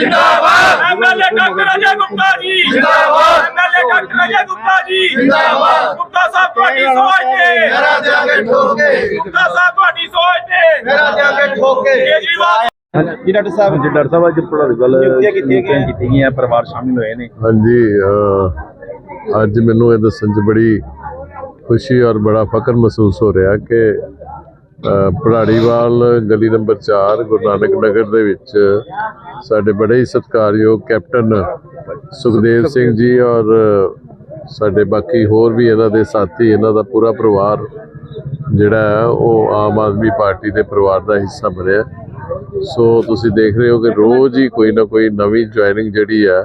ਜਿੰਦਾਬਾਦ। MLA doctor ਅਜੇ ਗੁਪਤਾ ਜੀ। ਜਿੰਦਾਬਾਦ। MLA doctor ਅਜੇ ਗੁਪਤਾ ਜੀ। ਜਿੰਦਾਬਾਦ। ਗੁਪਤਾ ਸਾਹਿਬ ਤੁਹਾਡੀ ਸੋਚ ਤੇ। ਮੇਰਾ ਦੇ ਅੱਗੇ ਠੋਕੇ। ਗੁਪਤਾ ਸਾਹਿਬ ਤੁਹਾਡੀ ਸੋਚ ਤੇ। ਮੇਰਾ ਦੇ ਅੱਗੇ ਠੋਕੇ। ਕੇਜਰੀਵਾਲ ਜੀ ਡਾਕਟਰ ਸਾਹਿਬ ਜੀ ਡਾਕਟਰ ਸਾਹਿਬ ਅੱਜ ਗੱਲ ਨਿਯੁਕਤੀਆਂ ਕੀਤੀਆਂ ਗਈਆਂ। ਪਰਿਵਾਰ ਸ਼ਾਮਿਲ ਹੋਏ ਨੇ। ਹਾਂਜੀ ਅੱਜ ਮੈਨੂੰ ਇਹ ਦੱਸਣ 'ਚ ਬੜੀ ਖੁਸ਼ੀ ਔਰ ਬੜਾ ਫਖਰ ਮਹਿਸੂਸ ਹੋ ਰਿਹਾ ਕਿ ਪੜਾੜੀਵਾਲ ਗਲੀ ਨੰਬਰ 4 ਗੁਰੂ ਨਾਨਕ ਨਗਰ ਦੇ ਵਿੱਚ ਸਾਡੇ ਬੜੇ ਹੀ ਸਤਿਕਾਰਯੋਗ ਕੈਪਟਨ ਸੁਖਦੇਵ ਸਿੰਘ ਜੀ ਔਰ ਸਾਡੇ ਬਾਕੀ ਹੋਰ ਵੀ ਇਹਨਾਂ ਦੇ ਸਾਥੀ, ਇਹਨਾਂ ਦਾ ਪੂਰਾ ਪਰਿਵਾਰ ਜਿਹੜਾ ਹੈ, ਉਹ ਆਮ ਆਦਮੀ ਪਾਰਟੀ ਦੇ ਪਰਿਵਾਰ ਦਾ ਹਿੱਸਾ ਬਣਿਆ। ਸੋ ਤੁਸੀਂ ਦੇਖ ਰਹੇ ਹੋ ਕਿ ਰੋਜ਼ ਹੀ ਕੋਈ ਨਾ ਕੋਈ ਨਵੀਂ ਜੁਆਇਨਿੰਗ ਜਿਹੜੀ ਆ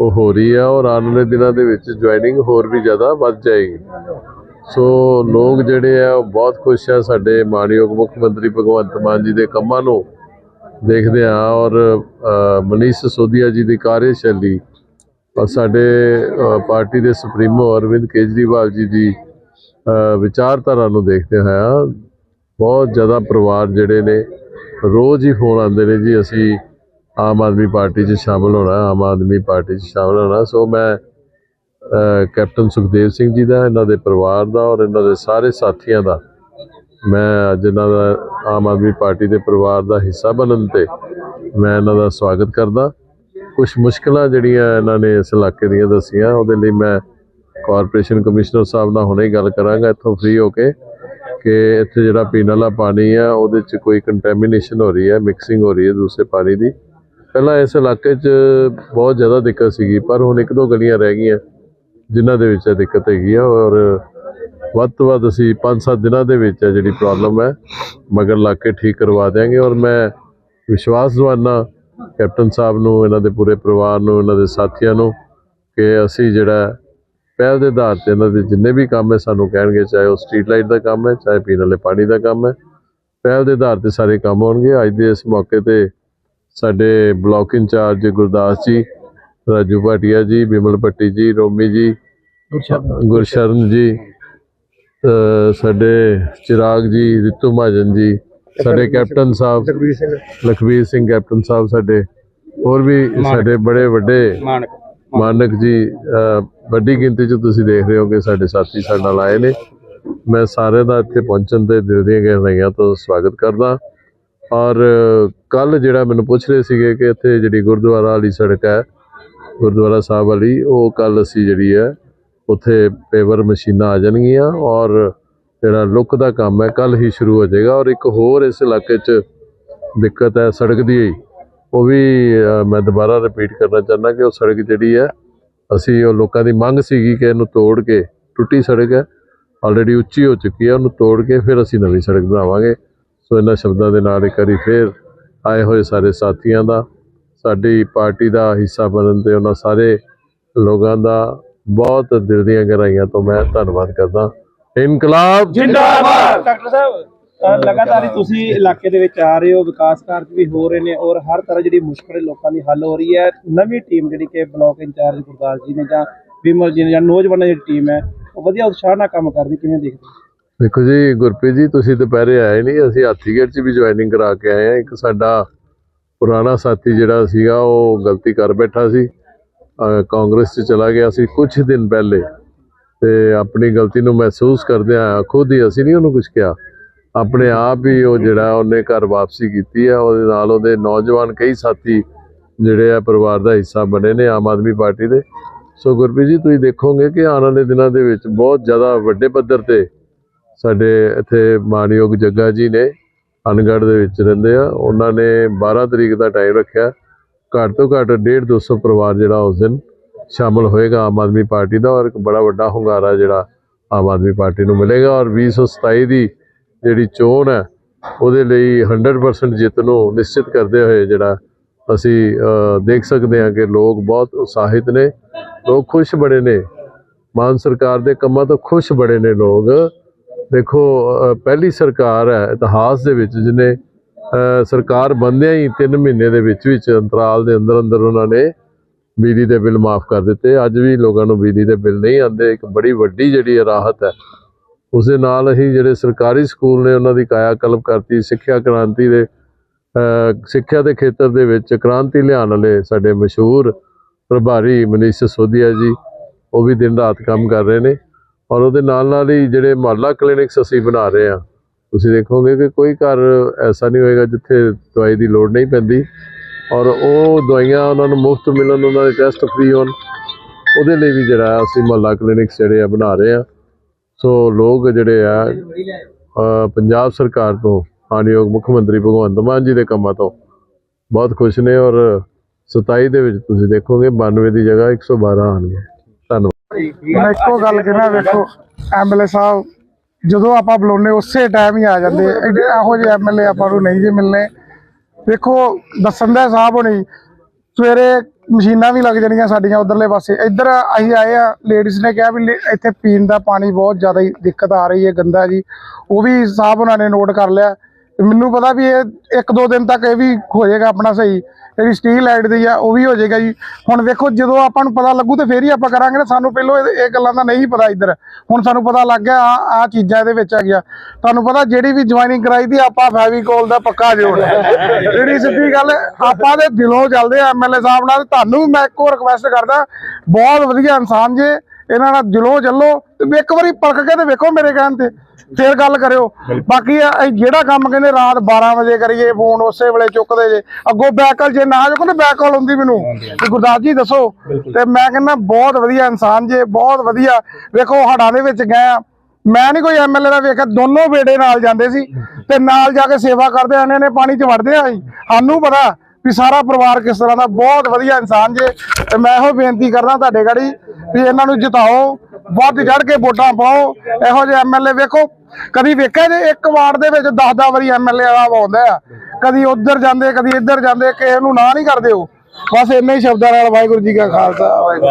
ਉਹ ਹੋ ਰਹੀ ਆ ਔਰ ਆਉਣ ਵਾਲੇ ਦਿਨਾਂ ਦੇ ਵਿੱਚ ਜੁਆਇਨਿੰਗ ਹੋਰ ਵੀ ਜ਼ਿਆਦਾ ਵੱਧ ਜਾਏਗੀ। ਸੋ ਲੋਕ ਜਿਹੜੇ ਆ, ਉਹ ਬਹੁਤ ਖੁਸ਼ ਆ ਸਾਡੇ ਮਾਣਯੋਗ ਮੁੱਖ ਮੰਤਰੀ ਭਗਵੰਤ ਮਾਨ ਜੀ ਦੇ ਕੰਮਾਂ ਨੂੰ ਦੇਖਦੇ ਆ ਔਰ ਮਨੀਸ਼ ਸਿਸੋਦੀਆ ਜੀ ਦੀ ਕਾਰਜਸ਼ੈਲੀ ਔਰ ਸਾਡੇ ਪਾਰਟੀ ਦੇ ਸੁਪਰੀਮੋ ਅਰਵਿੰਦ ਕੇਜਰੀਵਾਲ ਜੀ ਦੀ ਵਿਚਾਰਧਾਰਾ ਨੂੰ ਦੇਖਦੇ ਹੋਇਆ ਬਹੁਤ ਜ਼ਿਆਦਾ ਪਰਿਵਾਰ ਜਿਹੜੇ ਨੇ, ਰੋਜ਼ ਹੀ ਫੋਨ ਆਉਂਦੇ ਨੇ ਜੀ, ਅਸੀਂ ਆਮ ਆਦਮੀ ਪਾਰਟੀ 'ਚ ਸ਼ਾਮਲ ਹੋਣਾ, ਆਮ ਆਦਮੀ ਪਾਰਟੀ 'ਚ ਸ਼ਾਮਲ ਹੋਣਾ। ਸੋ ਮੈਂ ਕੈਪਟਨ ਸੁਖਦੇਵ ਸਿੰਘ ਜੀ ਦਾ, ਇਹਨਾਂ ਦੇ ਪਰਿਵਾਰ ਦਾ ਔਰ ਇਹਨਾਂ ਦੇ ਸਾਰੇ ਸਾਥੀਆਂ ਦਾ ਮੈਂ ਅੱਜ ਇਹਨਾਂ ਦਾ ਆਮ ਆਦਮੀ ਪਾਰਟੀ ਦੇ ਪਰਿਵਾਰ ਦਾ ਹਿੱਸਾ ਬਣਨ ਤੇ ਮੈਂ ਇਹਨਾਂ ਦਾ ਸਵਾਗਤ ਕਰਦਾ। ਕੁਝ ਮੁਸ਼ਕਲਾਂ ਜਿਹੜੀਆਂ ਇਹਨਾਂ ਨੇ ਇਸ ਇਲਾਕੇ ਦੀਆਂ ਦੱਸੀਆਂ, ਉਹਦੇ ਲਈ ਮੈਂ ਕਾਰਪੋਰੇਸ਼ਨ ਕਮਿਸ਼ਨਰ ਸਾਹਿਬ ਨਾਲ ਹੁਣੇ ਗੱਲ ਕਰਾਂਗਾ, ਇੱਥੋਂ ਫ੍ਰੀ ਹੋ ਕੇ ਕਿ ਇੱਥੇ ਜਿਹੜਾ ਪੀਣ ਵਾਲਾ ਪਾਣੀ ਆ, ਉਹਦੇ 'ਚ ਕੋਈ ਕੰਟੈਮੀਨੇਸ਼ਨ ਹੋ ਰਹੀ ਹੈ ਮਿਕਸਿੰਗ ਹੋ ਰਹੀ ਹੈ ਦੂਸਰੇ ਪਾਣੀ ਦੀ। ਪਹਿਲਾਂ ਇਸ ਇਲਾਕੇ 'ਚ ਬਹੁਤ ਜ਼ਿਆਦਾ ਦਿੱਕਤ ਸੀਗੀ, ਪਰ ਹੁਣ ਇੱਕ ਦੋ ਗਲੀਆਂ ਰਹਿ ਗਈਆਂ। ਜਿਨ੍ਹਾਂ ਦੇ ਵਿੱਚ ਇਹ ਦਿੱਕਤ ਹੈਗੀ ਆ ਔਰ ਵੱਧ ਤੋਂ ਵੱਧ ਅਸੀਂ 5-7 ਦਿਨਾਂ ਦੇ ਵਿੱਚ ਇਹ ਜਿਹੜੀ ਪ੍ਰੋਬਲਮ ਹੈ, ਮਗਰ ਲਾ ਕੇ ਠੀਕ ਕਰਵਾ ਦਿਆਂਗੇ ਔਰ ਮੈਂ ਵਿਸ਼ਵਾਸ ਦਵਾਨਾ ਕੈਪਟਨ ਸਾਹਿਬ ਨੂੰ, ਇਹਨਾਂ ਦੇ ਪੂਰੇ ਪਰਿਵਾਰ ਨੂੰ, ਇਹਨਾਂ ਦੇ ਸਾਥੀਆਂ ਨੂੰ ਕਿ ਅਸੀਂ ਜਿਹੜਾ ਪਹਿਲ ਦੇ ਆਧਾਰ ਤੇ ਇਹਨਾਂ ਦੇ ਜਿੰਨੇ ਵੀ ਕੰਮ ਹੈ, ਸਾਨੂੰ ਕਹਿਣਗੇ, ਚਾਹੇ ਉਹ ਸਟਰੀਟ ਲਾਈਟ ਦਾ ਕੰਮ ਹੈ, ਚਾਹੇ ਪੀਣ ਵਾਲੇ ਪਾਣੀ ਦਾ ਕੰਮ ਹੈ, ਪਹਿਲ ਦੇ ਆਧਾਰ ਤੇ ਸਾਰੇ ਕੰਮ ਹੋਣਗੇ। ਅੱਜ ਦੇ ਇਸ ਮੌਕੇ ਤੇ ਸਾਡੇ ਬਲਾਕ ਇੰਚਾਰਜ ਗੁਰਦਾਸ ਜੀ ਰਾਜੂ ਭਾਟੀਆ ਜੀ ਬਿਮਲ ਭੱਟੀ ਜੀ ਰੋਮੀ ਜੀ ਗੁਰਸ਼ਰਨ ਜੀ ਸਾਡੇ ਚਿਰਾਗ ਜੀ ਰਿਤੂ ਮਹਾਜਨ ਜੀ ਸਾਡੇ ਕੈਪਟਨ ਸਾਹਿਬ ਲਖਵੀਰ ਸਿੰਘ। ਕੈਪਟਨ ਸਾਹਿਬ ਸਾਡੇ ਹੋਰ ਵੀ ਸਾਡੇ ਬੜੇ ਵੱਡੇ ਮਾਨਕ। ਜੀ ਵੱਡੀ ਗਿਣਤੀ 'ਚ ਤੁਸੀਂ ਦੇਖ ਰਹੇ ਹੋ ਕਿ ਸਾਡੇ ਸਾਥੀ ਸਾਡੇ ਨਾਲ ਆਏ ਨੇ। ਮੈਂ ਸਾਰਿਆਂ ਦਾ ਇੱਥੇ ਪਹੁੰਚਣ ਤੇ ਦਿਲ ਦੀਆਂ ਗਹਿਰਾਈਆਂ ਤੋਂ ਸਵਾਗਤ ਕਰਦਾ। ਔਰ ਕੱਲ ਜਿਹੜਾ ਮੈਨੂੰ ਪੁੱਛ ਰਹੇ ਸੀਗੇ ਕਿ ਇੱਥੇ ਜਿਹੜੀ ਗੁਰਦੁਆਰਾ ਵਾਲੀ ਸੜਕ ਹੈ ਗੁਰਦੁਆਰਾ ਸਾਹਿਬ ਵਾਲੀ, ਉਹ ਕੱਲ ਅਸੀਂ ਜਿਹੜੀ ਹੈ, ਉੱਥੇ ਪੇਵਰ ਮਸ਼ੀਨਾਂ ਆ ਜਾਣਗੀਆਂ ਔਰ ਜਿਹੜਾ ਲੁੱਕ ਦਾ ਕੰਮ ਹੈ ਕੱਲ ਹੀ ਸ਼ੁਰੂ ਹੋ ਜਾਏਗਾ ਔਰ ਇੱਕ ਹੋਰ ਇਸ ਇਲਾਕੇ 'ਚ ਦਿੱਕਤ ਹੈ, ਸੜਕ ਦੀ ਉਹ ਵੀ ਮੈਂ ਦੁਬਾਰਾ ਰਿਪੀਟ ਕਰਨਾ ਚਾਹੁੰਦਾ ਕਿ ਉਹ ਸੜਕ ਜਿਹੜੀ ਹੈ, ਅਸੀਂ ਉਹ ਲੋਕਾਂ ਦੀ ਮੰਗ ਸੀਗੀ ਕਿ ਇਹਨੂੰ ਤੋੜ ਕੇ ਟੁੱਟੀ ਸੜਕ ਹੈ ਆਲਰੇਡੀ ਉੱਚੀ ਹੋ ਚੁੱਕੀ ਹੈ, ਉਹਨੂੰ ਤੋੜ ਕੇ ਫਿਰ ਅਸੀਂ ਨਵੀਂ ਸੜਕ ਬਣਾਵਾਂਗੇ। ਸੋ ਇਹਨਾਂ ਸ਼ਬਦਾਂ ਦੇ ਨਾਲ ਇੱਕ ਵਾਰੀ ਫਿਰ ਆਏ ਹੋਏ ਸਾਰੇ ਸਾਥੀਆਂ ਦਾ ਸਾਡੀ ਪਾਰਟੀ ਦਾ ਹਿੱਸਾ ਬਣਨ ਤੇ ਉਹਨਾਂ ਸਾਰੇ ਲੋਕਾਂ ਦਾ ਬਹੁਤ ਦਿਲ ਦੀਆਂ ਗਹਿਰਾਈਆਂ ਤੋਂ ਮੈਂ ਧੰਨਵਾਦ ਕਰਦਾ। ਇਨਕਲਾਬ ਜਿੰਦਾਬਾਦ! ਡਾਕਟਰ ਸਾਹਿਬ ਲਗਾਤਾਰ ਤੁਸੀਂ ਇਲਾਕੇ ਦੇ ਵਿੱਚ ਆ ਰਹੇ ਹੋ ਵਿਕਾਸ ਕਾਰਜ ਵੀ ਹੋ ਰਹੇ ਨੇ ਔਰ ਹਰ ਤਰ੍ਹਾਂ ਜਿਹੜੀ ਮੁਸ਼ਕਲ ਲੋਕਾਂ ਦੀ ਹੱਲ ਹੋ ਰਹੀ ਹੈ। ਨਵੀਂ ਟੀਮ ਜਿਹੜੀ ਕਿ ਬਲਾਕ ਇੰਚਾਰਜ ਗੁਰਦਾਸ ਜੀ ਨੇ ਜਾਂ ਵਿਮਲ ਜੀ ਨੇ ਜਾਂ ਨੌਜਵਾਨਾਂ ਦੀ ਟੀਮ ਹੈ ਉਹ ਵਧੀਆ ਉਤਸ਼ਾਹ ਨਾਲ ਕੰਮ ਕਰਦੀ ਕਿਵੇਂ ਦੇਖਦੇ ਹੋ? ਦੇਖੋ ਜੀ ਗੁਰਪ੍ਰੀਤ ਜੀ ਤੁਸੀਂ ਦੁਪਹਿਰੇ ਆਏ ਨਹੀਂ ਅਸੀਂ ਹਾਥੀਗੇਟ 'ਚ ਵੀ ਜੁਆਇਨਿੰਗ ਕਰਾ ਕੇ ਆਏ ਆ ਇੱਕ ਸਾਡਾ ਪੁਰਾਣਾ ਸਾਥੀ ਜਿਹੜਾ ਸੀਗਾ, ਉਹ ਗਲਤੀ ਕਰ ਬੈਠਾ ਸੀ। ਕਾਂਗਰਸ 'ਚ ਚਲਾ ਗਿਆ ਸੀ ਕੁਝ ਦਿਨ ਪਹਿਲੇ ਤੇ ਆਪਣੀ ਗਲਤੀ ਨੂੰ ਮਹਿਸੂਸ ਕਰਦਿਆਂ ਖੁਦ ਹੀ ਅਸੀਂ ਨਹੀਂ ਉਹਨੂੰ ਕੁਝ ਕਿਹਾ। ਆਪਣੇ ਆਪ ਹੀ ਉਹ ਜਿਹੜਾ ਉਹਨੇ ਘਰ ਵਾਪਸੀ ਕੀਤੀ ਹੈ, ਉਹਦੇ ਨਾਲ ਉਹਦੇ ਨੌਜਵਾਨ ਕਈ ਸਾਥੀ ਜਿਹੜੇ ਆ ਪਰਿਵਾਰ ਦਾ ਹਿੱਸਾ ਬਣੇ ਨੇ ਆਮ ਆਦਮੀ ਪਾਰਟੀ ਦੇ। ਸੋ ਗੁਰਪ੍ਰੀਤ ਜੀ, ਤੁਸੀਂ ਦੇਖੋਗੇ ਕਿ ਆਉਣ ਵਾਲੇ ਦਿਨਾਂ ਦੇ ਵਿੱਚ ਬਹੁਤ ਜ਼ਿਆਦਾ ਵੱਡੇ ਪੱਧਰ ਤੇ ਸਾਡੇ ਇੱਥੇ ਮਾਨਯੋਗ ਜੱਗਾ ਜੀ ਨੇ ਅਨਗੜ੍ਹ ਦੇ ਵਿੱਚ ਰਹਿੰਦੇ ਆ। ਉਹਨਾਂ ਨੇ 12 ਤਰੀਕ ਦਾ ਟਾਈਮ ਰੱਖਿਆ। ਘੱਟ ਤੋਂ ਘੱਟ 1.5 200 ਪਰਿਵਾਰ ਜਿਹੜਾ ਉਸ ਦਿਨ ਸ਼ਾਮਲ ਹੋਏਗਾ ਆਮ ਆਦਮੀ ਪਾਰਟੀ ਦਾ ਔਰ ਇੱਕ ਬੜਾ ਵੱਡਾ ਹੁੰਗਾਰਾ ਜਿਹੜਾ ਆਮ ਆਦਮੀ ਪਾਰਟੀ ਨੂੰ ਮਿਲੇਗਾ। ਔਰ 2027 ਦੀ ਜਿਹੜੀ ਚੋਣ ਹੈ, ਉਹਦੇ ਲਈ 100% ਜਿੱਤ ਨੂੰ ਨਿਸ਼ਚਿਤ ਕਰਦੇ ਹੋਏ ਜਿਹੜਾ ਅਸੀਂ ਦੇਖ ਸਕਦੇ ਹਾਂ ਕਿ ਲੋਕ ਬਹੁਤ ਉਤਸ਼ਾਹਿਤ ਨੇ। ਲੋਕ ਖੁਸ਼ ਬੜੇ ਨੇ। ਮਾਨ ਸਰਕਾਰ ਦੇ ਕੰਮਾਂ ਤੋਂ ਖੁਸ਼ ਬੜੇ ਨੇ ਲੋਕ। ਦੇਖੋ ਪਹਿਲੀ ਸਰਕਾਰ ਹੈ, ਇਤਿਹਾਸ ਦੇ ਵਿੱਚ ਜਿਹਨੇ ਸਰਕਾਰ ਬੰਦਿਆਂ ਹੀ 3 ਮਹੀਨੇ ਦੇ ਵਿੱਚ ਵਿੱਚ ਅੰਤਰਾਲ ਦੇ ਅੰਦਰ ਅੰਦਰ ਉਹਨਾਂ ਨੇ ਬਿਜਲੀ ਦੇ ਬਿੱਲ ਮਾਫ ਕਰ ਦਿੱਤੇ। ਅੱਜ ਵੀ ਲੋਕਾਂ ਨੂੰ ਬਿਜਲੀ ਦੇ ਬਿੱਲ ਨਹੀਂ ਆਉਂਦੇ। ਇੱਕ ਬੜੀ ਵੱਡੀ ਜਿਹੜੀ ਰਾਹਤ ਹੈ ਉਸ ਦੇ ਨਾਲ ਅਸੀਂ ਜਿਹੜੇ ਸਰਕਾਰੀ ਸਕੂਲ ਨੇ, ਉਹਨਾਂ ਦੀ ਕਾਇਆ ਕਲਪ ਕਰਤੀ, ਸਿੱਖਿਆ ਕ੍ਰਾਂਤੀ ਦੇ ਸਿੱਖਿਆ ਦੇ ਖੇਤਰ ਦੇ ਵਿੱਚ ਕ੍ਰਾਂਤੀ ਲਿਆਉਣ ਵਾਲੇ ਸਾਡੇ ਮਸ਼ਹੂਰ ਪ੍ਰਭਾਰੀ ਮਨੀਸ਼ ਸਿਸੋਦੀਆ ਜੀ, ਉਹ ਵੀ ਦਿਨ ਰਾਤ ਕੰਮ ਕਰ ਰਹੇ ਨੇ। ਔਰ ਉਹਦੇ ਨਾਲ ਨਾਲ ਹੀ ਜਿਹੜੇ ਮੁਹੱਲਾ ਕਲੀਨਿਕਸ ਅਸੀਂ ਬਣਾ ਰਹੇ ਆ ਤੁਸੀਂ ਦੇਖੋਗੇ ਕਿ ਕੋਈ ਘਰ ਐਸਾ ਨਹੀਂ ਹੋਏਗਾ ਜਿੱਥੇ ਦਵਾਈ ਦੀ ਲੋੜ ਨਹੀਂ ਪੈਂਦੀ। ਔਰ ਉਹ ਦਵਾਈਆਂ ਉਹਨਾਂ ਨੂੰ ਮੁਫਤ ਮਿਲਣ, ਉਹਨਾਂ ਦੇ ਟੈਸਟ ਫ੍ਰੀ ਹੋਣ, ਉਹਦੇ ਲਈ ਵੀ ਜਿਹੜਾ ਅਸੀਂ ਮੁਹੱਲਾ ਕਲੀਨਿਕਸ ਜਿਹੜੇ ਆ ਬਣਾ ਰਹੇ ਆ ਸੋ ਲੋਕ ਜਿਹੜੇ ਆ ਪੰਜਾਬ ਸਰਕਾਰ ਤੋਂ, ਮਾਨਯੋਗ ਮੁੱਖ ਮੰਤਰੀ ਭਗਵੰਤ ਮਾਨ ਜੀ ਦੇ ਕੰਮਾਂ ਤੋਂ ਬਹੁਤ ਖੁਸ਼ ਨੇ ਔਰ 27 ਦੇ ਵਿੱਚ ਤੁਸੀਂ ਦੇਖੋਗੇ 92 ਦੀ ਜਗ੍ਹਾ 112 ਆਣਗੇ ਧੰਨਵਾਦ ਮੈਂ ਇੱਕੋ ਗੱਲ ਕਹਿਣਾ ਵੇਖੋ ਐਮਐਲਏ ਸਾਹਿਬ, ਜਦੋਂ ਆਪਾਂ ਬੁਲਾਉਂਦੇ, ਉਸੇ ਟਾਈਮ ਹੀ ਆ ਜਾਂਦੇ। ਐਡੇ ਇਹੋ ਜਿਹੇ ਐਮਐਲਏ ਆਪਾਂ ਨੂੰ ਨਹੀਂ ਜੇ ਮਿਲਨੇ ਵੇਖੋ, ਦੱਸਣ ਦਾ ਸਾਹਿਬ ਹੋਣੀ, ਸਵੇਰੇ ਮਸ਼ੀਨਾਂ ਵੀ ਲੱਗ ਜਾਣੀਆਂ ਸਾਡੀਆਂ ਉਧਰਲੇ ਪਾਸੇ। ਇੱਧਰ ਅਸੀਂ ਆਏ ਆ ਲੇਡੀਜ਼ ਨੇ ਕਿਹਾ ਵੀ ਲੇ- ਇੱਥੇ ਪੀਣ ਦਾ ਪਾਣੀ ਬਹੁਤ ਜ਼ਿਆਦਾ ਹੀ ਦਿੱਕਤ ਆ ਰਹੀ ਹੈ, ਗੰਦਾ ਜੀ। ਉਹ ਵੀ ਸਾਹਿਬ ਉਹਨਾਂ ਨੇ ਨੋਟ ਕਰ ਲਿਆ। ਮੈਨੂੰ ਪਤਾ ਵੀ ਇਹ ਇੱਕ ਦੋ ਦਿਨ ਤੱਕ ਇਹ ਵੀ ਹੋ ਜਾਏਗਾ ਆਪਣਾ ਸਹੀ। ਜਿਹੜੀ ਸਟੀਲ ਲਾਈਟ ਦੀ ਆ, ਉਹ ਵੀ ਹੋ ਜਾਏਗਾ ਜੀ। ਹੁਣ ਵੇਖੋ, ਜਦੋਂ ਆਪਾਂ ਨੂੰ ਪਤਾ ਲੱਗੂ ਤੇ ਫੇਰ ਹੀ ਆਪਾਂ ਕਰਾਂਗੇ ਨਾ। ਸਾਨੂੰ ਪਹਿਲਾਂ ਇਹ ਇਹ ਗੱਲਾਂ ਦਾ ਨਹੀਂ ਪਤਾ ਇੱਧਰ। ਹੁਣ ਸਾਨੂੰ ਪਤਾ ਲੱਗ ਗਿਆ, ਆ ਆ ਚੀਜ਼ਾਂ ਇਹਦੇ ਵਿੱਚ ਆ ਗਿਆ ਤੁਹਾਨੂੰ ਪਤਾ ਜਿਹੜੀ ਵੀ ਜੁਆਇਨਿੰਗ ਕਰਾਈ ਦੀ ਆਪਾਂ ਫੈਵੀਕੋਲ ਦਾ ਪੱਕਾ ਜੋੜ। ਜਿਹੜੀ ਸਿੱਧੀ ਗੱਲ, ਆਪਾਂ ਦੇ ਦਿਲੋਂ ਚੱਲਦੇ ਆ ਐਮਐਲਏ ਸਾਹਿਬ ਨਾਲ। ਤੁਹਾਨੂੰ ਵੀ ਮੈਂ ਇੱਕੋ ਰਿਕਵੈਸਟ ਕਰਦਾ, ਬਹੁਤ ਵਧੀਆ ਇਨਸਾਨ ਜੇ ਇਹਨਾਂ ਨਾਲ ਦਿਲੋਂ ਚੱਲੋ ਤੇ ਇੱਕ ਵਾਰੀ ਪਰਖ ਕੇ ਤੇ ਵੇਖੋ ਮੇਰੇ ਕਹਿਣ ਤੇ ਫੇਰ ਗੱਲ ਕਰਿਓ। ਬਾਕੀ ਇਹ ਜਿਹੜਾ ਕੰਮ ਕਹਿੰਦੇ ਰਾਤ 12 ਵਜੇ ਕਰੀਏ ਫੋਨ ਉਸੇ ਵੇਲੇ ਚੁੱਕਦੇ ਜੇ। ਅੱਗੋਂ ਬੈਕਲ ਜੇ ਨਾ ਚੁੱਕੋ ਤੇ ਬੈਕਲ ਹੁੰਦੀ ਮੈਨੂੰ। ਤੇ ਗੁਰਦਾਸ ਜੀ ਦੱਸੋ ਤੇ ਮੈਂ ਕਹਿੰਦਾ ਬਹੁਤ ਵਧੀਆ ਇਨਸਾਨ ਜੇ ਬਹੁਤ ਵਧੀਆ। ਵੇਖੋ ਹੜਾਂ ਦੇ ਵਿੱਚ ਗਏ ਆ। ਮੈਂ ਨਹੀਂ ਕੋਈ ਐਮਐਲਏ ਦਾ ਵੇਖਿਆ ਦੋਨੋਂ ਬੇੜੇ ਨਾਲ ਜਾਂਦੇ ਸੀ। ਤੇ ਨਾਲ ਜਾ ਕੇ ਸੇਵਾ ਕਰਦੇ ਆਨੇ ਨੇ ਪਾਣੀ 'ਚ ਵੜਦੇ ਆ ਸਾਨੂੰ ਪਤਾ ਵੀ ਸਾਰਾ ਪਰਿਵਾਰ ਕਿਸ ਤਰ੍ਹਾਂ ਦਾ ਬਹੁਤ ਵਧੀਆ ਇਨਸਾਨ ਜੇ, ਤੇ ਮੈਂ ਇਹੋ ਬੇਨਤੀ ਕਰਦਾ ਤੁਹਾਡੇ ਗਾੜੀ ਵੀ ਇਹਨਾਂ ਨੂੰ ਜਿਤਾਓ, ਵੱਧ ਚੜ ਕੇ ਵੋਟਾਂ ਪਾਓ, ਇਹੋ ਜਿਹੇ ਐਮਐਲਏ ਵੇਖੋ। ਕਦੀ ਵੇਖਿਆ ਜੇ ਇੱਕ ਵਾਰਡ ਦੇ ਵਿੱਚ 10-10 ਵਾਰੀ ਐਮਐਲਏ ਆਉਂਦਾ ਆ, ਕਦੀ ਉੱਧਰ ਜਾਂਦੇ, ਕਦੀ ਇੱਧਰ ਜਾਂਦੇ, ਕਿਸੇ ਨੂੰ ਨਾ ਨਹੀਂ ਕਰਦੇ ਹੋ ਬਸ ਇੰਨੇ ਹੀ ਸ਼ਬਦਾਂ ਨਾਲ ਵਾਹਿਗੁਰੂ ਜੀ ਕਾ ਖਾਲਸਾ, ਵਾਹਿਗੁਰੂ